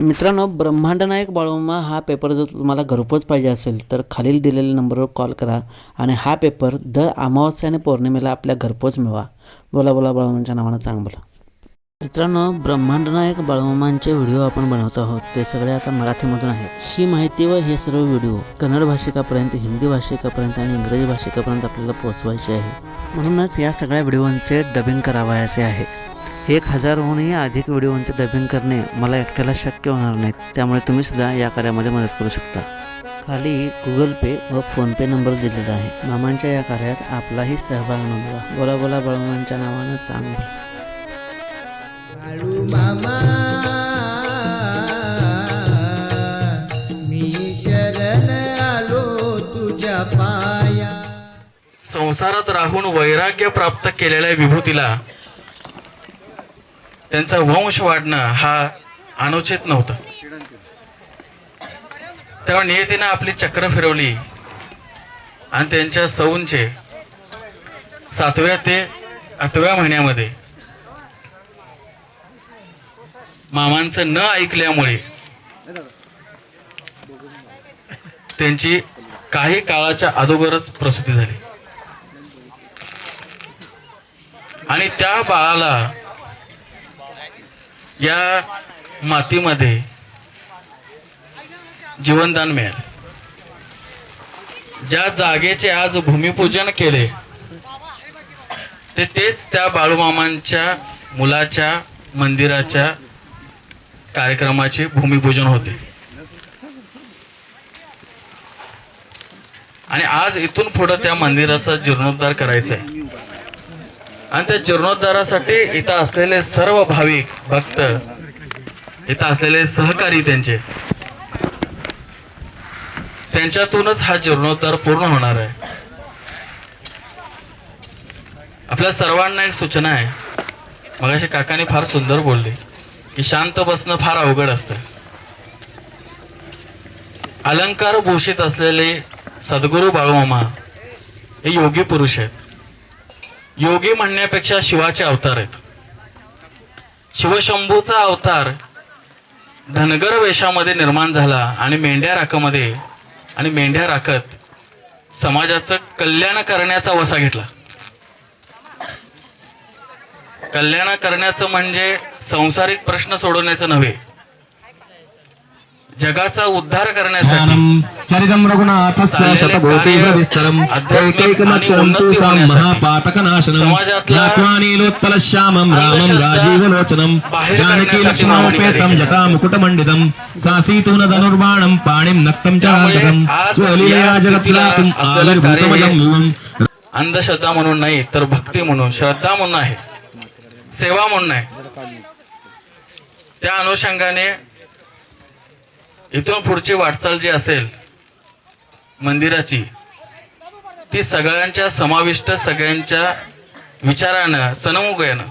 मित्रांनो ब्रह्मांड नायक हा पेपर जर तुम्हाला घरपोच पाहिजे असेल तर खालील दिलेल्या नंबरवर कॉल करा आणि हा पेपर दर अमावस्या आणि पौर्णिमेला आपल्या घरपोच मिळवा. बोला बोला बाळोमांच्या नावानं चांग बोला. मित्रांनो ब्रह्मांड नायक व्हिडिओ आपण बनवत आहोत ते सगळे आता मराठीमधून आहेत. ही माहिती व हे सर्व व्हिडिओ कन्नड भाषिकापर्यंत हिंदी भाषिकापर्यंत आणि इंग्रजी भाषिकापर्यंत आपल्याला पोहोचवायचे आहे. म्हणूनच या सगळ्या व्हिडिओंचे डबिंग करावयाचे आहे. एक हजारहूनही अधिक व्हिडिओंचे डबिंग करणे मला एकट्याला शक्य होणार नाही त्यामुळे तुम्ही सुद्धा या कार्यामध्ये मदत करू शकता. खाली गुगल पे व फोनपे नंबर दिलेला आहे. मामांच्या या कार्यात आपलाही सहभाग नोंदवा. बोला बोला बळमांच्या नावानं चांगलं. बाळू मामा मी शरण आलो तुझ्या पाया. संसारात राहून वैराग्य प्राप्त केलेल्या विभूतीला त्यांचा वंश वाढणं हा अनुचित नव्हतं. तेव्हा नियतीनं आपली चक्र फिरवली आणि त्यांच्या सौंचे सातव्या ते आठव्या महिन्यामध्ये मामांचं न ऐकल्यामुळे त्यांची काही काळाच्या अगोदरच प्रसूती झाली. आणि त्या बाळाला या मातीमध्ये जीवनदान मिळाले. ज्या जागेचे आज भूमिपूजन केले ते तेच त्या बाळूमामांच्या मुलाच्या मंदिराच्या कार्यक्रमाचे भूमिपूजन होते. आणि आज इथून पुढं त्या मंदिराचा जीर्णोद्धार करायचा आहे आणि त्या जीर्णोद्धारासाठी इथं असलेले सर्व भाविक भक्त इथं असलेले सहकारी त्यांचे त्यांच्यातूनच हा जीर्णोद्धार पूर्ण होणार आहे. आपल्या सर्वांना एक सूचना आहे. मगाशी काकाने फार सुंदर बोलले की शांत बसणं फार अवघड असतं. अलंकार भूषित असलेले सद्गुरू बाळूमामा हे योगी पुरुष आहेत. योगी म्हणण्यापेक्षा शिवाचे अवतार आहेत. शिवशंभूचा अवतार धनगर वेशामध्ये निर्माण झाला आणि मेंढ्या राखामध्ये आणि मेंढ्या राखत समाजाचं कल्याण करण्याचा वसा घेतला. कल्याण करण्याचं म्हणजे संसारिक प्रश्न सोडवण्याचं नव्हे जगाचा उद्धार करण्यासाठी ध्यानम् चरितं रघुनाथस्य आध्यात्मिक एकैकमक्षरं आणि तु उन्नती सां होण्यासाठी महापातकनाशनम् समाजातला ज्ञात्वानीलोत्पलश्यामं रामं अंधश्रद्धा राजीवलोचनं बाहेर जानकी काढण्यासाठी मामाने लक्ष्मणोपेतं कार्य जटामुकुटमण्डितं सासीतु न धनुर्बाणं पाणिं नक्तं च स्वलीलया अंधश्रद्धा म्हणून नाही तर भक्ती म्हणून. श्रद्धा म्हणून आहे. सेवा म्हणून आहे त्या अनुषंगाने इथून पुढची वाटचाल जी असेल मंदिराची ती सगळ्यांच्या समाविष्ट सगळ्यांच्या विचारानं सनमुगयानं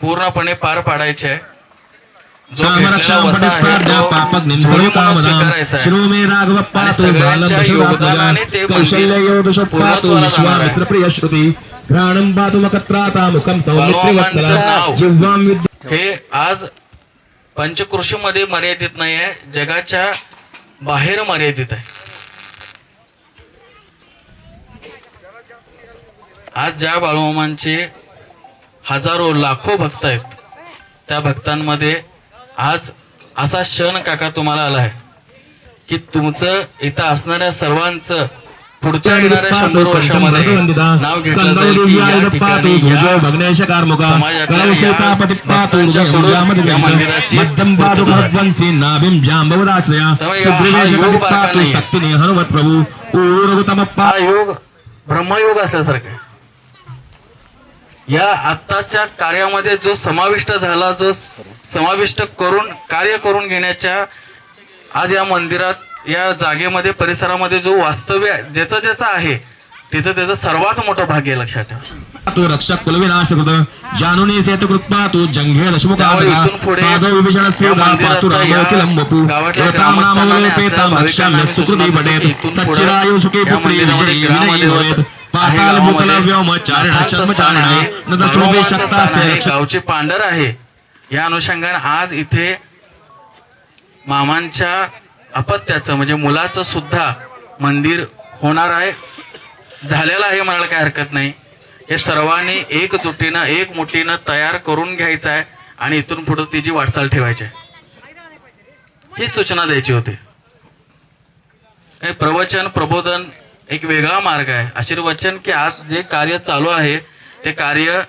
पूर्णपणे पार पाडायची आहे जो वसा आहे तो सगळ्यांच्या योगदानाने मंदिर पूर्णत्वाला जाणार आहे. घ्राणं मुखं सौमित्रिवत्सला. जिह्वां हे आज पंचकृषीमध्ये मर्यादित नाही आहे जगाच्या बाहेर मर्यादित आहे. आज ज्या बाळूमामांचे हजारो लाखो भक्त आहेत त्या भक्तांमध्ये आज असा क्षण काका तुम्हाला आला आहे की तुमचं इथं असणाऱ्या सर्वांचं पुढच्या येणाऱ्या शंभर वर्षामध्ये नाव घेतलं जाईल की या ठिकाणी या मंदिराची योग ब्रह्मयोग असल्यासारखा. या आत्ताच्या कार्यामध्ये जो समाविष्ट झाला जो समाविष्ट करून कार्य करून घेण्याच्या आज या मंदिरात या जागेमध्ये परिसरामध्ये जो वास्तव्य आहे, ज्याचं ज्याचं आहे तिथं त्याचं सर्वात मोठं भाग्य आहे, लक्षात ठेवा. तो रक्षक कुलविनाश कृत जानुनी सेतु कृत्वा तू जंघे रक्षक गावचे पांढर आहे. या अनुषंगाने आज इथे मामांच्या अपत्याचं म्हणजे मुलाचं सुद्धा मंदिर होणार आहे. झालेलं आहे म्हणायला काही हरकत नाही. हे सर्वांनी एकजुटीनं एक मुठीनं तयार करून घ्यायचं आहे आणि इथून पुढे तिची वाटचाल ठेवायची आहे. ही सूचना द्यायची होती. काही प्रवचन प्रबोधन एक वेगळा मार्ग आहे. आशीर्वचन की आज जे कार्य चालू आहे ते कार्य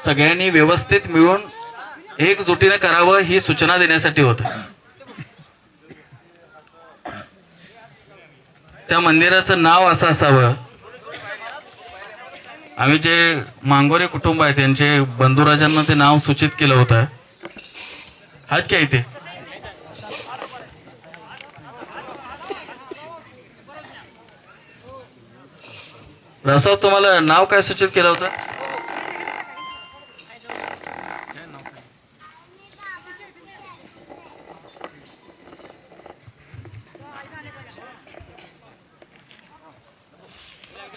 सगळ्यांनी व्यवस्थित मिळून एकजुटीनं करावं ही सूचना देण्यासाठी होतं. त्या मंदिराचं नाव असं असावं. आम्ही जे मांगोरे कुटुंब आहे त्यांचे बंधुराजांना ते नाव सूचित केलं होतं. आहेत काय ते रावसाहेब तुम्हाला नाव काय सूचित केलं होतं?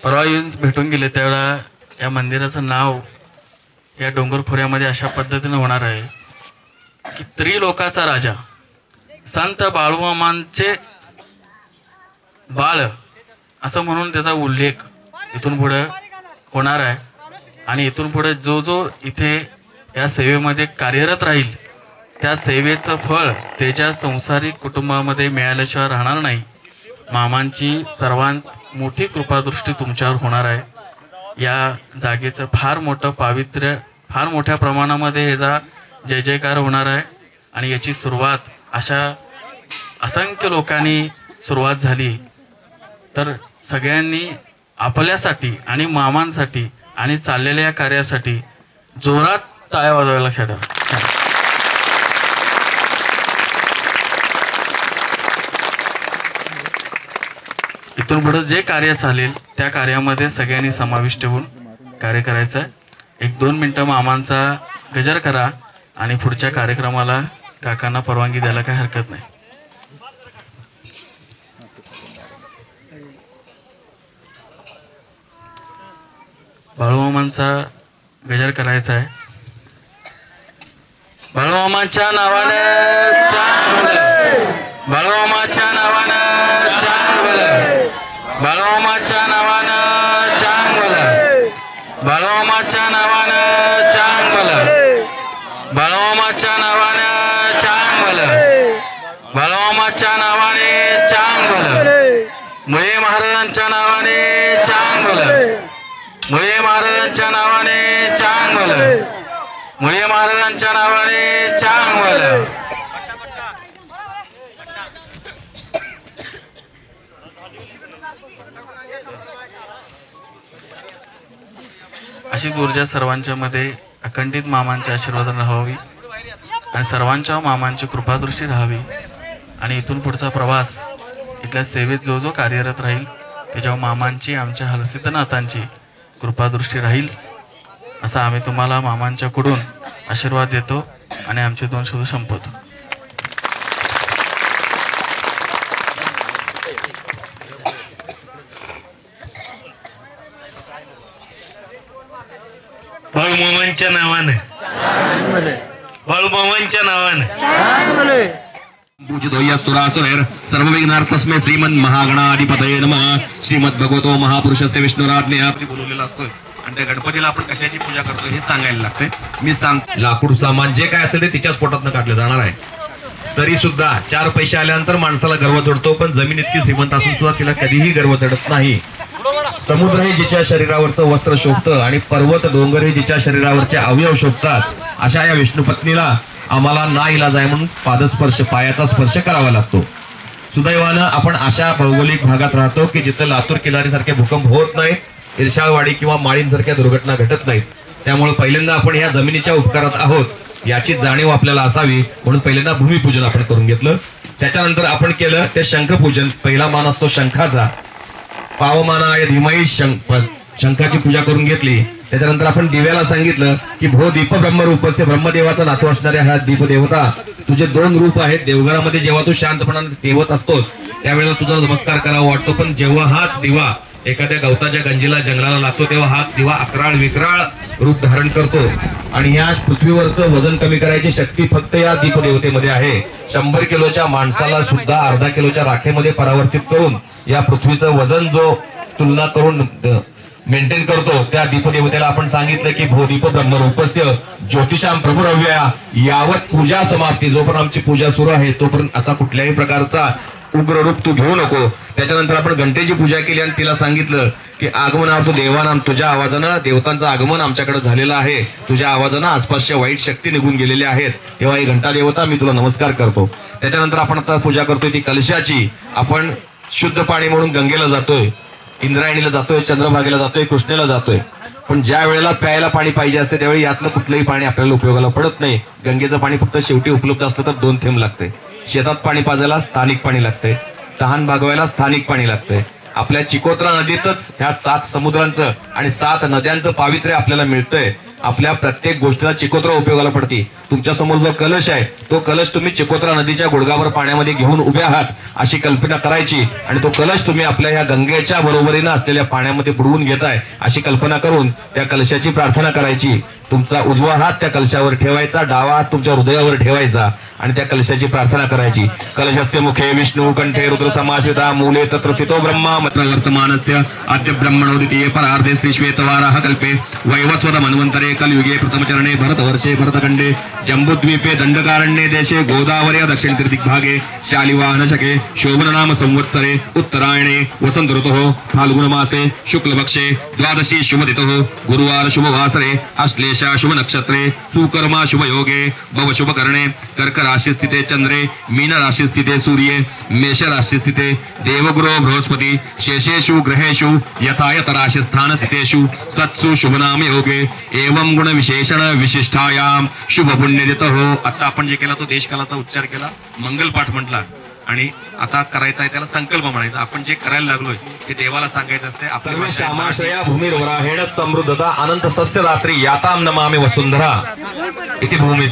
परवा येऊन भेटून गेले त्यावेळा या मंदिराचं नाव या डोंगर खोऱ्यामध्ये अशा पद्धतीनं होणार आहे की त्रिलोकाचा राजा संत बाळूमामांचे बाळ असं म्हणून त्याचा उल्लेख इथून पुढं होणार आहे. आणि इथून पुढे जो जो इथे या सेवेमध्ये कार्यरत राहील त्या सेवेचं फळ त्याच्या संसारिक कुटुंबामध्ये मिळाल्याशिवाय राहणार नाही. मामांची सर्वांत मोठी कृपादृष्टी तुमच्यावर होणार आहे. या जागेचं फार मोठं पावित्र्य फार मोठ्या प्रमाणामध्ये याचा जय जयकार होणार आहे. आणि याची सुरुवात अशा असंख्य लोकांनी सुरुवात झाली. तर सगळ्यांनी आपल्यासाठी आणि मामांसाठी आणि चाललेल्या या कार्यासाठी जोरात टाळ्या वाजवायला लक्षात इथून पुढे जे कार्य चालेल त्या कार्यामध्ये सगळ्यांनी समाविष्ट होऊन कार्य करायचं आहे. एक दोन मिनटं मामांचा गजर करा आणि पुढच्या कार्यक्रमाला काकांना परवानगी द्यायला काही हरकत नाही. बाळूमामांचा गजर करायचा आहे. बाळूमामाच्या नावाने बाळूमामाच्या नावाने बाळूमामाच्या नावानं चांग बोला बाळूमामाच्या नावानं चांग बोला बाळूमामाच्या नावानं चांग बोला बाळूमामाच्या नावाने चांग बोला मुळे महाराजांच्या नावाने चांग बोला मुळे महाराजांच्या नावाने चांग बोला मुळे महाराजांच्या नावाने चांग बोला अशीच ऊर्जा सर्वांच्या मध्ये अखंडित मामांच्या आशीर्वादानं राहावी. आणि सर्वांच्या मामांची कृपादृष्टी राहावी. आणि इथून पुढचा प्रवास इथल्या सेवेत जो जो कार्यरत राहील त्याच्यावर मामांची आमच्या हलसिद्धनाथांची कृपादृष्टी राहील. असा आम्ही तुम्हाला मामांच्याकडून आशीर्वाद देतो आणि आमचे दोन शोध संपवतो. बाळूमामांच्या नावानं. बाळूमामांच्या नावानं. सुरासुरैर सर्वविघ्नार्थस्मे श्रीमन् महागणाधिपतये नमः. श्रीमद भगवतो महापुरुषस्य विष्णुराज्ञया बोलवलेला असतोय. आणि त्या गणपतीला आपण कशाची पूजा करतो हे सांगायला लागते मी सांग लाकूड सामान जे काय असेल ते तिच्याच पोटातनं काढलं जाणार आहे. तरी सुद्धा चार पैसे आल्यानंतर माणसाला गर्व चढतो पण जमीन इतकी श्रीमंत असून सुद्धा तिला कधीही गर्व चढत नाही. समुद्र हे जिच्या शरीरावरचं वस्त्र शोभतं आणि पर्वत डोंगर हे जिच्या शरीरावरचे अवयव शोभतात अशा या विष्णू पत्नीला आम्हाला ना इलाज आहे म्हणून पादस्पर्श पायाचा स्पर्श करावा लागतो. सुदैवानं आपण अशा भौगोलिक भागात राहतो की जिथं लातूर किल्लारीसारखे भूकंप होत नाहीत इर्शाळवाडी किंवा माळींसारख्या दुर्घटना घटत नाहीत. त्यामुळे पहिल्यांदा आपण ह्या जमिनीच्या उपकारात आहोत याची जाणीव आपल्याला असावी म्हणून पहिल्यांदा भूमिपूजन आपण करून घेतलं. त्याच्यानंतर आपण केलं ते शंखपूजन पहिला मान असतो शंखाचा. पावमाना धीमही शंख शंखाची पूजा करून घेतली. त्याच्यानंतर आपण दिव्याला सांगितलं की भो दीप ब्रह्मरूपस्य ब्रह्मदेवाचा नातू असणाऱ्या हा दीप देवता तुझे दोन रूप आहेत. देवघरामध्ये जेव्हा तू शांतपणाने तेवत असतोस त्यावेळेला तुझा नमस्कार करावा वाटतो. पण जेव्हा हाच दिवा एखाद्या गवताच्या गंजीला जंगलाला लागतो तेव्हा हाच दिवा अकराळ विक्राळ रूप धारण करतो. आणि या पृथ्वीवरचं वजन कमी करायची शक्ती फक्त या दीपदेवतेमध्ये आहे. शंभर किलोच्या माणसाला सुद्धा अर्धा किलोच्या राखेमध्ये परावर्तित करून या पृथ्वीचं वजन जो तुलना करून मेंटेन करतो त्या दीपदेवतेला आपण सांगितलं की भो दीप ब्रह्मरूपस्य ज्योतिषाम प्रभुरव्या यावत पूजा समाप्ती. जोपर्यंत आमची पूजा सुरू आहे तोपर्यंत असा कुठल्याही प्रकारचा उग्र रूप तू घेऊ नको. त्याच्यानंतर आपण घंटेची पूजा केली आणि तिला सांगितलं की आगमनार्थ देवानाम तुझ्या आवाजानं देवतांचं आगमन आमच्याकडे झालेलं आहे. तुझ्या आवाजानं आसपासच्या वाईट शक्ती निघून गेलेल्या आहेत. तेव्हा ही घंटा देवता मी तुला नमस्कार करतो. त्याच्यानंतर आपण आता पूजा करतोय ती कलशाची. आपण शुद्ध पाणी म्हणून गंगेला जातोय. इंद्रायणीला जातोय चंद्रभागेला जातोय कृष्णेला जातोय. पण ज्या वेळेला प्यायला पाणी पाहिजे असते त्यावेळी यातलं कुठलंही पाणी आपल्याला उपयोगाला पडत नाही. गंगेचं पाणी फक्त शेवटी उपलब्ध असलं तर दोन थेंब लागते. शेतात पाणी पाजायला स्थानिक पाणी लागते तहान भागवायला स्थानिक पाणी लागते आपल्या चिकोत्रा नदीतच ह्या सात समुद्रांचं आणि सात नद्यांचं पावित्र्य आपल्याला मिळतंय. आपल्या प्रत्येक गोष्टीला चिकोत्रा उपयोगाला पडते. तुमच्यासमोर जो कलश आहे तो कलश तुम्ही चिकोत्रा नदीच्या गुडगावर पाण्यामध्ये घेऊन उभे आहात अशी कल्पना करायची आणि तो कलश तुम्ही आपल्या या गंगेच्या बरोबरीनं असलेल्या पाण्यामध्ये बुडवून घेताय अशी कल्पना करून त्या कलशाची प्रार्थना करायची. तुमचा उजवा हात त्या कलशावर ठेवायचा डावा हात तुमच्या हृदयावर ठेवायचा आणि त्या कलशाची प्रार्थना करायची. कलशस्य मुखे विष्णू कंठे रुद्र समाशिता मूले तत्र स्थितो ब्रह्मा वर्तमानस्य अद्य ब्रह्मणो द्वितीये परार्धे श्री श्वेतवाराः कल्पे वैवस्वत मन्वन्तरे कलयुगे प्रथमचरणे भरतवर्षे भरतखंडे जम्बुद्वीपे दंडकारण्ये देशे गोदावरी दक्षिण दिग्भागे शालिवाहनशके शोभननाम संवत्सरे उत्तरायणे वसंत ऋतुः फाल्गुनमासे शुक्लपक्षे द्वादशी शुभतिथुः गुरुवार शुभवासरे अश्लेषा शुभ नक्षत्रे सुकर्मा शुभ योगे भव शुभ करणे कर्क राशी स्थिते चंद्रे मीन राशी स्थिते सूर्ये मेष राशी स्थिते देवगुरो बृहस्पती शेषेषु ग्रहेषु यथायत राशी स्थान स्थितेषु सत्सु शुभनाम योगे एवं गुण विशेषण विशिष्टायाम शुभ पुण्य हो आता आपण जे केला तो देशकालाचा उच्चार केला मंगलपाठ म्हटला. आणि आता करायचा आहे त्याला संकल्प म्हणायचा. आपण जे करायला लागलोय ते देवाला सांगायचं असते आपल्या श्यामाश्रया भूमिर्वराहेण समृद्धता अनंत सस्य रात्री याताम नमामि वसुंधरा इथे भूमी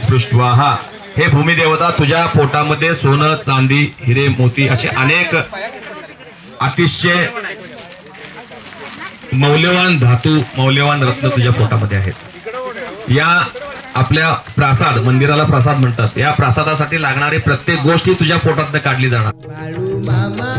हे भूमी देवता तुझ्या पोटामध्ये सोनं चांदी हिरे मोती असे अनेक अतिशय मौल्यवान धातू मौल्यवान रत्न तुझ्या पोटामध्ये आहेत. या आपल्या प्रासाद मंदिराला प्रसाद म्हणतात. या प्रासादासाठी लागणारी प्रत्येक गोष्टी तुझ्या पोटात काढली जाणार. बाळू मामा